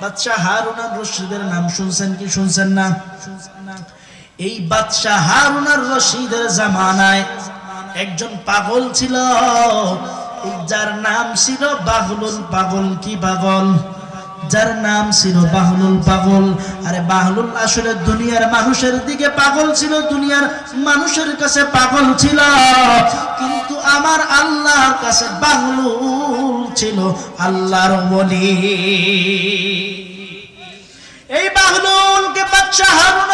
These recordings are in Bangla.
বাদশাহ হারুন আর রশিদের নাম শুনছেন কি শুনছেন না? এই বাদশাহ হারুন আর রশিদের জামানায় একজন পাগল ছিল। যার নাম ছিল বাহলুল পাগল কি পাগল? যার নাম ছিল বাহলুল পাগল। আরে বাহলুল আসলে দুনিয়ার মানুষের দিকে পাগল ছিল, দুনিয়ার মানুষের কাছে পাগল ছিল। কিন্তু আমার আল্লাহর কাছে বাহলুল ছিল আল্লাহর বলি এই বাহলুলকে বাদশাহ হারুন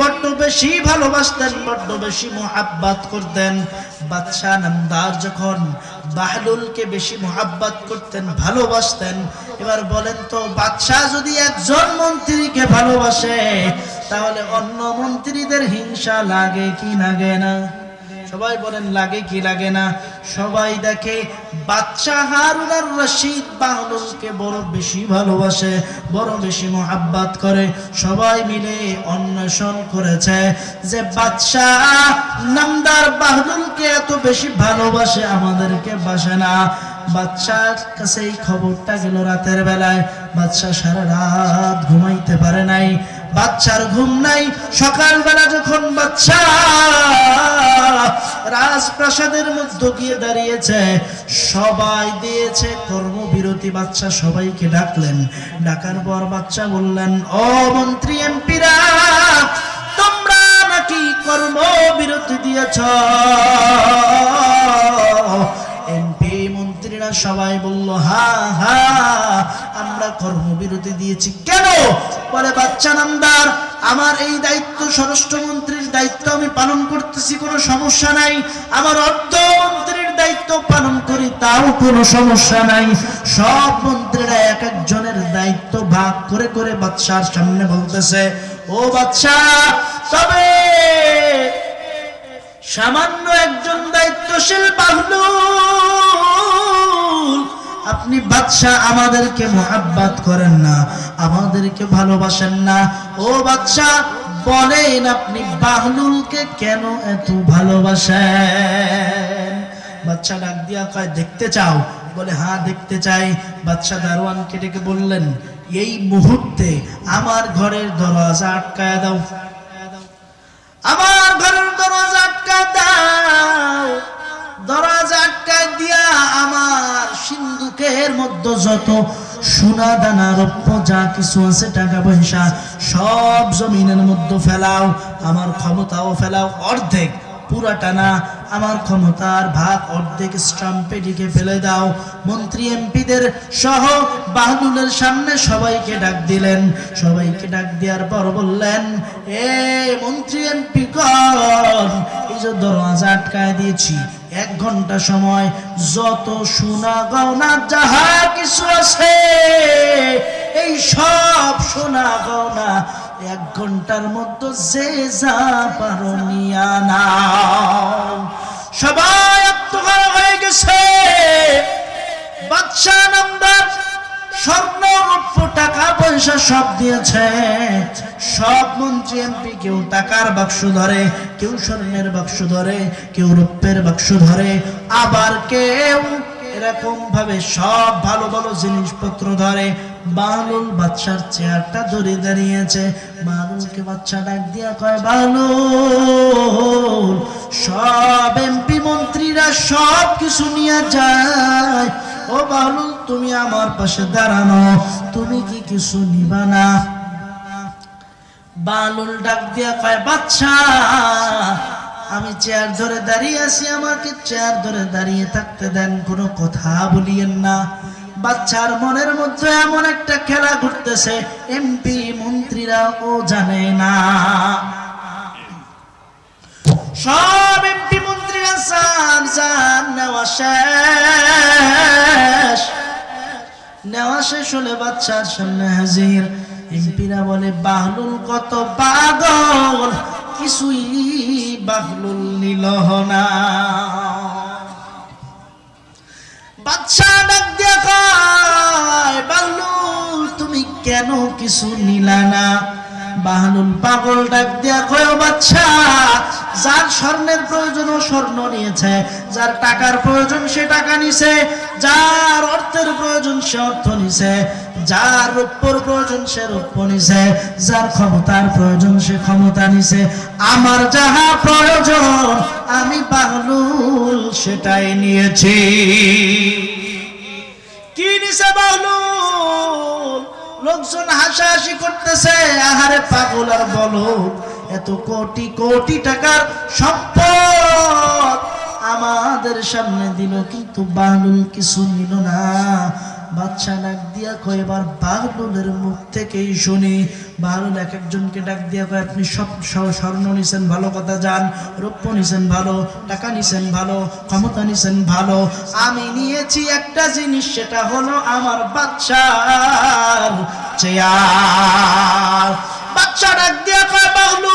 বড্ড বেশি ভালোবাসতেন, বড্ড বেশি মোহাব্বত করতেন। বাদশাহ নামদার যখন বাহলুলকে বেশি মোহাব্বত করতেন, ভালোবাসতেন, এবার বলেন তো, বাদশাহ যদি একজন মন্ত্রীকে ভালোবাসে, তাহলে অন্য মন্ত্রীদের হিংসা লাগে কি লাগে না? সবাই বলেন, লাগে কি লাগে না? সবাই দেখে বাচ্চা হারুন আর রশিদ বাহলুলকে বড় বেশি ভালোবাসে, বড় বেশি মোহাব্বত করে। সবাই মিলে অন্বেষণ করেছে যে বাদশা নামদার বাহলুলকে এত বেশি ভালোবাসে, আমাদেরকে বাসে না। বাচ্চার কাছে এই খবরটা গেল রাতের বেলায়। বাচ্চা সারা রাত ঘুমাইতে পারে নাই। বাচ্চার ঘুম নাই। সকালবেলা যখন বাচ্চা রাজপ্রাসাদের মধ্যে গিয়ে দাঁড়িয়েছে। সবাই দিয়েছে কর্মবিরতি, বাচ্চা সবাইকে ডাকলেন। ডাকার পর বাচ্চা বললেন, ও মন্ত্রী এমপিরা, তোমরা নাকি কর্মবিরতি দিয়েছ? এমপি মন্ত্রীরা সবাই বলল, হা হা, আমরা কর্মবিরতি দিয়েছি। কেন? বলে বাচ্চা নামদার আমার এই দায়িত্ব স্বরাষ্ট্রমন্ত্রীর দায়িত্ব আমি পালন করতেছি, কোনো সমস্যা নাই। আমার অর্থমন্ত্রীর দায়িত্ব পালন করি, তাও কোনো সমস্যা নাই। সব মন্ত্রীরা এক একজনের দায়িত্ব ভাগ করে করে বাচ্চার সামনে বলতেছে, ও বাচ্চা তবে সামান্য একজন দায়িত্বশীল বাহলুল আপনি বাদশাহ আমাদেরকে মোহাব্বত করেন না, আমাদেরকে ভালোবাসেন না। ও বাদশাহ, বলেন আপনি বাহলুলকে কেন এত ভালোবাসেন? বাচ্চা ডাক দিয়া কয়, দেখতে চাও? বলে হ্যাঁ দেখতে চাই। বাচ্চা দারোয়ানকে ডেকে বললেন, এই মুহূর্তে আমার ঘরের দরজা আটকায় দাও। আমার ঘরের দরজা আটকা দাও। দরজা আটকায় দিয়া সিন্ধুকের মধ্যে যত সোনা দানা রৌপ্য যা কিছু আছে, টাকা পয়সা, সব জমিনের মধ্যে ফেলাও, আমার ক্ষমতাও ফেলাও, অর্ধেক পুরাটা না আমার ক্ষমতার ভাগ অর্ধেক স্টাম্পে লিখে ফেলে দাও। মন্ত্রী এমপিদের সহ বাহাদুরের সামনে সবাইকে ডাক দিলেন। সবাইকে ডাক দেওয়ার পর বললেন, এ মন্ত্রী এমপি কর এই যে দরজা আটকায় দিয়েছি, এক ঘণ্টা সময়, যত সোনা গয়না যাহা কিছু আছে, এই সব সোনা গয়না এক ঘণ্টার মধ্যে যে যা পারো নিয়া নাও। সবাই আত্মহারা হয়ে গেছে। বাদশাহ নামদার স্বর্ণ, রূপ্য টাকা, পয়সা সব দিয়েছে। সব মন্ত্রী, এমপি, কেউ টাকার বাক্স ধরে, কেউ স্বর্ণের বাক্স ধরে, কেউ রূপের বাক্স ধরে। আবার কেউ এরকম ভাবে সব ভালো ভালো জিনিসপত্র ধরে। বালুল বাচ্চার চেয়ারটা ধরে দাঁড়িয়েছে। বালুলকে বাচ্চা ডাক দিয়া কয় বালুল সব এমপি মন্ত্রীরা সব কিছু নিয়ে যায়। ও বালুল তুমি আমার পাশে দাঁড়ানো, তুমি কি কিছু নিবা না? বালুল ডাক দিয়া কয়, বাচ্চা, আমি চেয়ার ধরে দাঁড়িয়ে আছি, আমাকে চেয়ার ধরে দাঁড়িয়ে থাকতে দেন, কোনো কথা বলিয়েন না। বাচ্চার মনের মধ্যে এমন একটা খেলা ঘুরতেছে এমপি মন্ত্রীরা ও জানে না। সব এমপি মন্ত্রীরা সার যান নেওয়া শেষ। নেওয়া শেষ হলে বাচ্চার সামনে হাজির। এমপিরা বলে, বাহলুল কত পাগল, কিছুই বাহলুল নিল না। বাচ্চা ডাক কেন কিছু নিলা না? বাহানুল পাগল ডাক দিয়া কয় বাচ্চা, যার স্বর্ণের প্রয়োজন ও স্বর্ণ নিয়েছে, যার টাকার প্রয়োজন সে টাকা নিছে, যার অর্থের প্রয়োজন সে অর্থ নিছে, যার রূপর প্রয়োজন সে রূপ নিছে, যার ক্ষমতার প্রয়োজন সে ক্ষমতা নিছে, আমার যাহা প্রয়োজন, আমি বাহলুল সেটাই নিয়েছি। কি নিছে বাহলুল লোকজন হাসাহাসি করতেছে, আহারে পাগল আর বলো এত কোটি কোটি টাকার সম্পদ আমাদের সামনে দিল, কিন্তু বাহলুল কিছু নিল না। বাচ্চা ডাক দিয়া কয়, এবার বাহলুলের মুখ থেকেই শুনি। বাহলুল এক একজনকে ডাক দিয়া কয়, আপনি সব স্বর্ণ নিছেন ভালো কথা যান রৌপ্য নিছেন ভালো, টাকা নিছেন ভালো, ক্ষমতা নিছেন ভালো। আমি নিয়েছি একটা জিনিস, সেটা হলো আমার বাচ্চার চেয়ার। বাচ্চা ডাক দিয়া কয় বাহলুল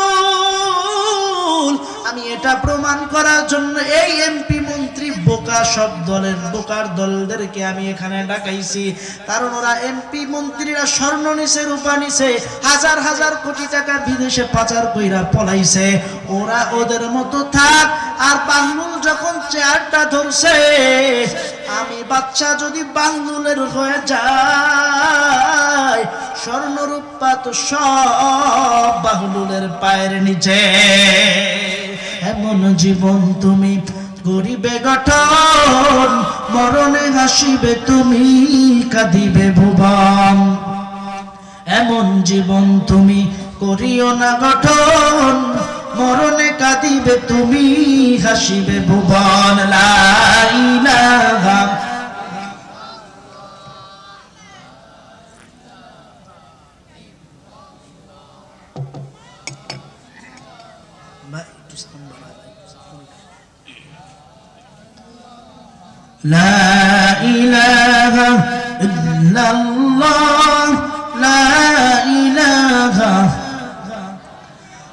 আমি এটা প্রমাণ করার জন্য এই এমপি মন্ত্রী বোকা, সব দলের বোকার দলদেরকে আমি এখানে ডাকাইছি। কারণ ওরা এমপি, মন্ত্রীরা স্বর্ণ নিছে, রূপা নিছে, হাজার হাজার কোটি টাকা বিদেশে পাচার কইরা পলাইছে। ওরা ওদের মতো থাক, আর বাংলুল যখন চেয়ারটা ধরছে, আমি বাচ্চা যদি বাংলুলের হয়ে যায় স্বর্ণরূপা তো সব বাহলুলের পায়ের নিচে। এমন জীবন তুমি গরিবে গঠন, মরণে হাসিবে তুমি, কাঁদিবে ভুবন। এমন জীবন তুমি করিও না গঠন, মরণে কাঁদিবে তুমি, হাসিবে ভুবন। লাইলাহা لا إله إلا الله لا إله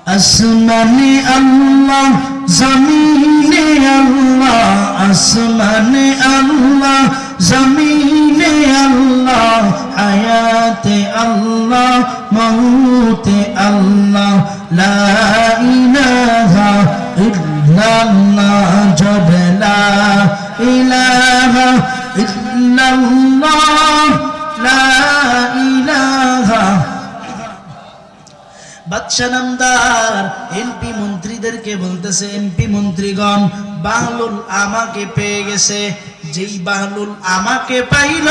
আসমানে আল্লাহ জমিনে আল্লাহ আসমানে আল্লাহ জমিনে আল্লাহ হায়াতে আল্লাহ মৌতে আল্লাহ লা ইলাহা ইল্লাল্লাহ বাদশা নামদার এমপি মন্ত্রীদেরকে বলতেছে, এমপি মন্ত্রীগণ, বাহলুল আমাকে পেয়ে গেছে। যেই বাহলুল আমাকে পাইল,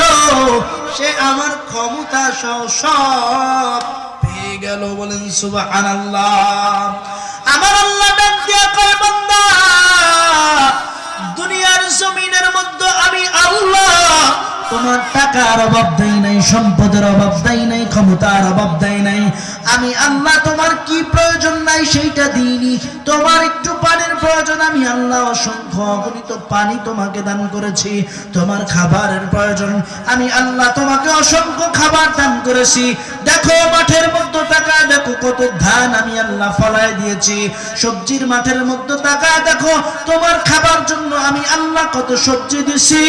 সে আমার ক্ষমতা সহ সব পেয়ে গেল। বলেন, সুবহানাল্লাহ। আমার আল্লাহ দুনিয়ার জমিনের মধ্যে আমি আল্লাহ। তোমার টাকার অভাব দেয় নাই, সম্পদের অভাব দেয় নাই, ক্ষমতার অভাব দেয় নাই। আমি আল্লাহ, তোমার কি প্রয়োজন নাই সেইটা দিইনি। তোমার একটু পানির প্রয়োজন, আমি আল্লাহ অসংখ্য অগণিত পানি তোমাকে দান করেছি। তোমার খাবারের প্রয়োজন, আমি আল্লাহ তোমাকে অসংখ্য খাবার দান করেছি। দেখো, মাঠের মধ্যে টাকা দেখো কত ধান আমি আল্লাহ ফলায় দিয়েছি। সবজির মাঠের মধ্যে টাকা দেখো, তোমার খাবার জন্য আমি আল্লাহ কত সবজি দিছি।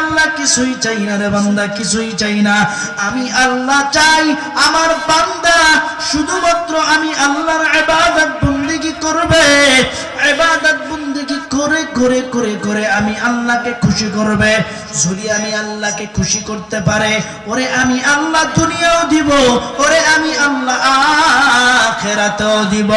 আল্লাহ কিছুই চাই না রে বান্দা, কিছুই চাই না। আমি আল্লাহ চাই আমার বান্দা, শুধুমাত্র আমি আল্লাহর ইবাদত বন্দেগী করবে। ইবাদত বন্দেগী করে করে করে করে আমি আল্লাহকে খুশি করবে। যদি আমি আল্লাহকে খুশি করতে পারে, ওরে আমি আল্লাহ দুনিয়াও দিব, ওরে আমি আল্লাহ আখেরাতেও দিব।